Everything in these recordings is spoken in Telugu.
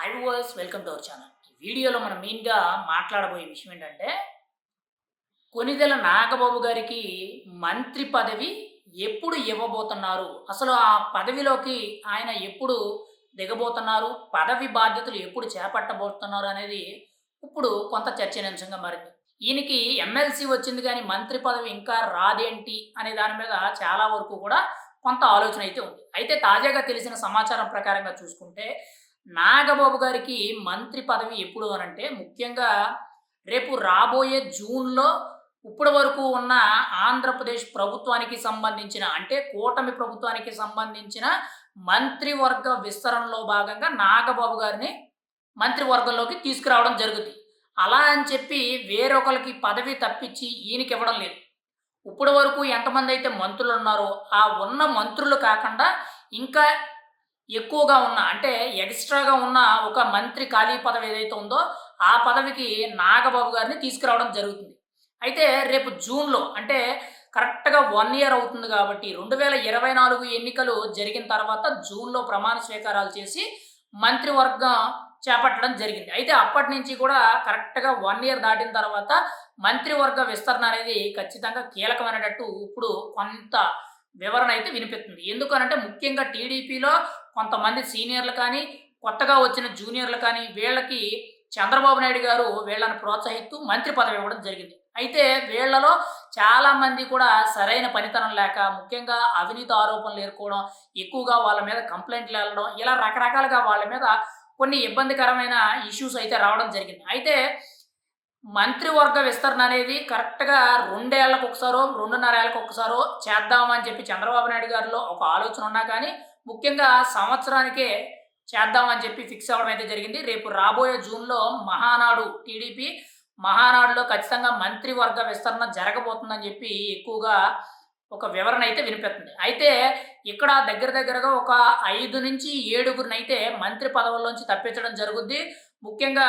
Hi voice welcome to our channel ఈ వీడియోలో మనం మెయిన్గా మాట్లాడబోయే విషయం ఏంటంటే కొనిదెల నాగబాబు గారికి మంత్రి పదవి ఎప్పుడు ఇవ్వబోతున్నారు? అసలు ఆ పదవిలోకి ఆయన ఎప్పుడు దిగబోతున్నారు? పదవి బాధ్యతలు ఎప్పుడు చేపట్టబోతున్నారు అనేది ఇప్పుడు కొంత చర్చనీయాంశంగా మారింది. ఈయనకి ఎమ్మెల్సీ వచ్చింది కానీ మంత్రి పదవి ఇంకా రాదేంటి అనే దాని మీద చాలా వరకు కూడా కొంత ఆలోచన అయితే ఉంది. అయితే తాజాగా తెలిసిన సమాచారం ప్రకారంగా చూసుకుంటే నాగబాబు గారికి మంత్రి పదవి ఎప్పుడు అనంటే ముఖ్యంగా రేపు రాబోయే జూన్లో ఇప్పటి వరకు ఉన్న ఆంధ్రప్రదేశ్ ప్రభుత్వానికి సంబంధించిన అంటే కూటమి ప్రభుత్వానికి సంబంధించిన మంత్రివర్గ విస్తరణలో భాగంగా నాగబాబు గారిని మంత్రివర్గంలోకి తీసుకురావడం జరుగుతుంది. అలా అని చెప్పి వేరొకరికి పదవి తప్పించి ఈయనకి ఇవ్వడం లేదు. ఇప్పటి వరకు ఎంతమంది అయితే మంత్రులు ఉన్నారో ఆ ఉన్న మంత్రులు కాకుండా ఇంకా ఎక్కువగా ఉన్న అంటే ఎక్స్ట్రాగా ఉన్న ఒక మంత్రి ఖాళీ పదవి ఏదైతే ఉందో ఆ పదవికి నాగబాబు గారిని తీసుకురావడం జరుగుతుంది. అయితే రేపు జూన్లో అంటే కరెక్ట్గా వన్ ఇయర్ అవుతుంది కాబట్టి రెండు వేల ఇరవై నాలుగు ఎన్నికలు జరిగిన తర్వాత జూన్లో ప్రమాణ స్వీకారాలు చేసి మంత్రివర్గం చేపట్టడం జరిగింది. అయితే అప్పటి నుంచి కూడా కరెక్ట్గా వన్ ఇయర్ దాటిన తర్వాత మంత్రివర్గ విస్తరణ అనేది ఖచ్చితంగా కీలకమైనట్టు ఇప్పుడు కొంత వివరణ అయితే వినిపిస్తుంది. ఎందుకనంటే ముఖ్యంగా టీడీపీలో కొంతమంది సీనియర్లు కానీ కొత్తగా వచ్చిన జూనియర్లు కానీ వీళ్ళకి చంద్రబాబు నాయుడు గారు వీళ్ళని ప్రోత్సహిస్తూ మంత్రి పదవి ఇవ్వడం జరిగింది. అయితే వీళ్ళలో చాలామంది కూడా సరైన పనితనం లేక ముఖ్యంగా అవినీతి ఆరోపణలు ఎదుర్కోవడం ఎక్కువగా వాళ్ళ మీద కంప్లైంట్లు వెళ్ళడం ఇలా రకరకాలుగా వాళ్ళ మీద కొన్ని ఇబ్బందికరమైన ఇష్యూస్ అయితే రావడం జరిగింది. అయితే మంత్రివర్గ విస్తరణ అనేది కరెక్ట్గా రెండేళ్ళకు ఒకసారో రెండున్నర ఏళ్ళకు ఒకసారో చేద్దామని చెప్పి చంద్రబాబు నాయుడు గారిలో ఒక ఆలోచన ఉన్నా కానీ ముఖ్యంగా సంవత్సరానికే చేద్దామని చెప్పి ఫిక్స్ అవ్వడం అయితే జరిగింది. రేపు రాబోయే జూన్లో మహానాడు టీడీపీ మహానాడులో ఖచ్చితంగా మంత్రివర్గ విస్తరణ జరగబోతుందని చెప్పి ఎక్కువగా ఒక వివరణ అయితే వినిపిస్తుంది. అయితే ఇక్కడ దగ్గర దగ్గరగా ఒక ఐదు నుంచి ఏడుగురిని అయితే మంత్రి పదవుల్లోంచి తప్పించడం జరుగుద్ది. ముఖ్యంగా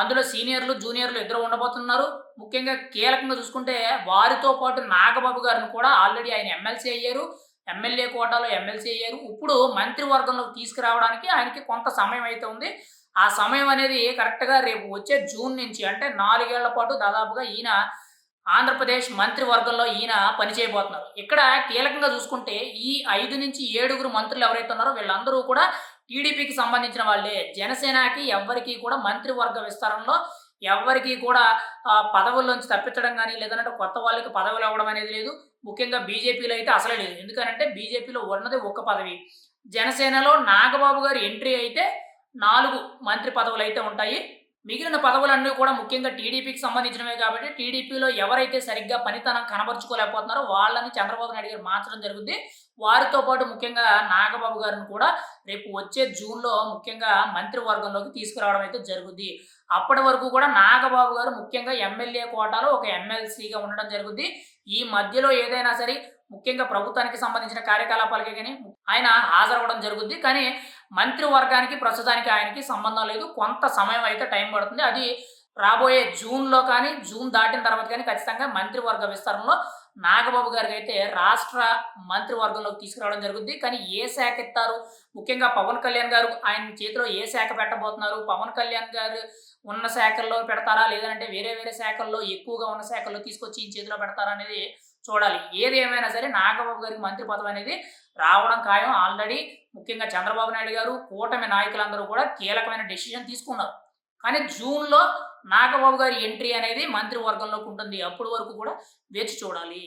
అందులో సీనియర్లు జూనియర్లు ఇద్దరు ఉండబోతున్నారు. ముఖ్యంగా కీలకంగా చూసుకుంటే వారితో పాటు నాగబాబు గారిని కూడా ఆల్రెడీ ఆయన ఎమ్మెల్సీ అయ్యారు. ఎమ్మెల్యే కోటాలో ఎమ్మెల్సీ అయ్యారు. ఇప్పుడు మంత్రివర్గంలోకి తీసుకురావడానికి ఆయనకి కొంత సమయం అయితే ఉంది. ఆ సమయం అనేది కరెక్ట్గా రేపు వచ్చే జూన్ నుంచి అంటే నాలుగేళ్ళ పాటు దాదాపుగా ఈయన ఆంధ్రప్రదేశ్ మంత్రివర్గంలో ఈయన పనిచేయబోతున్నారు. ఇక్కడ కీలకంగా చూసుకుంటే ఈ ఐదు నుంచి ఏడుగురు మంత్రులు ఎవరైతే ఉన్నారో వీళ్ళందరూ కూడా టీడీపీకి సంబంధించిన వాళ్ళే. జనసేనకి ఎవ్వరికీ కూడా మంత్రివర్గ విస్తరణలో ఎవరికి కూడా పదవుల్లోంచి తప్పించడం కానీ లేదంటే కొత్త వాళ్ళకి పదవులు ఇవ్వడం అనేది లేదు. ముఖ్యంగా బీజేపీలో అయితే అసలే లేదు. ఎందుకంటే బీజేపీలో ఉన్నది ఒక పదవి. జనసేనలో నాగబాబు గారి ఎంట్రీ అయితే నాలుగు మంత్రి పదవులు అయితే ఉంటాయి. మిగిలిన పదవులన్నీ కూడా ముఖ్యంగా టీడీపీకి సంబంధించినవే కాబట్టి టీడీపీలో ఎవరైతే సరిగ్గా పనితనం కనబరుచుకోలేకపోతున్నారో వాళ్ళని చంద్రబాబు నాయుడు గారు మార్చడం జరుగుతుంది వారితో పాటు ముఖ్యంగా నాగబాబు గారిని కూడా రేపు వచ్చే జూన్లో ముఖ్యంగా మంత్రివర్గంలోకి తీసుకురావడం అయితే జరుగుద్ది. అప్పటి వరకు కూడా నాగబాబు గారు ముఖ్యంగా ఎమ్మెల్యే కోటాలో ఒక ఎమ్మెల్సీగా ఉండడం జరుగుద్ది. ఈ మధ్యలో ఏదైనా సరే ముఖ్యంగా ప్రభుత్వానికి సంబంధించిన కార్యకలాపాలకి కానీ ఆయన హాజరవ్వడం జరుగుద్ది. కానీ మంత్రివర్గానికి ప్రస్తుతానికి ఆయనకి సంబంధం లేదు. కొంత సమయం అయితే టైం పడుతుంది. అది రాబోయే జూన్లో కానీ జూన్ దాటిన తర్వాత కానీ ఖచ్చితంగా మంత్రివర్గ విస్తరణలో నాగబాబు గారికి అయితే రాష్ట్ర మంత్రివర్గంలోకి తీసుకురావడం జరుగుద్ది. కానీ ఏ శాఖ ఇస్తారు ముఖ్యంగా పవన్ కళ్యాణ్ గారు ఆయన చేతిలో ఏ శాఖ పెట్టబోతున్నారు? పవన్ కళ్యాణ్ గారు ఉన్న శాఖల్లో పెడతారా? లేదంటే వేరే వేరే శాఖల్లో ఎక్కువగా ఉన్న శాఖల్లో తీసుకొచ్చి ఈ చేతిలో పెడతారా అనేది చూడాలి. ఏది ఏమైనా సరే నాగబాబు గారికి మంత్రి పదవి అనేది రావడం ఖాయం. ఆల్రెడీ ముఖ్యంగా చంద్రబాబు నాయుడు గారు కూటమి నాయకులందరూ కూడా కీలకమైన డెసిషన్ తీసుకున్నారు. కానీ జూన్లో నాగబాబు గారి ఎంట్రీ అనేది మంత్రివర్గంలోకి ఉంటుంది. అప్పటి వరకు కూడా వేచి చూడాలి.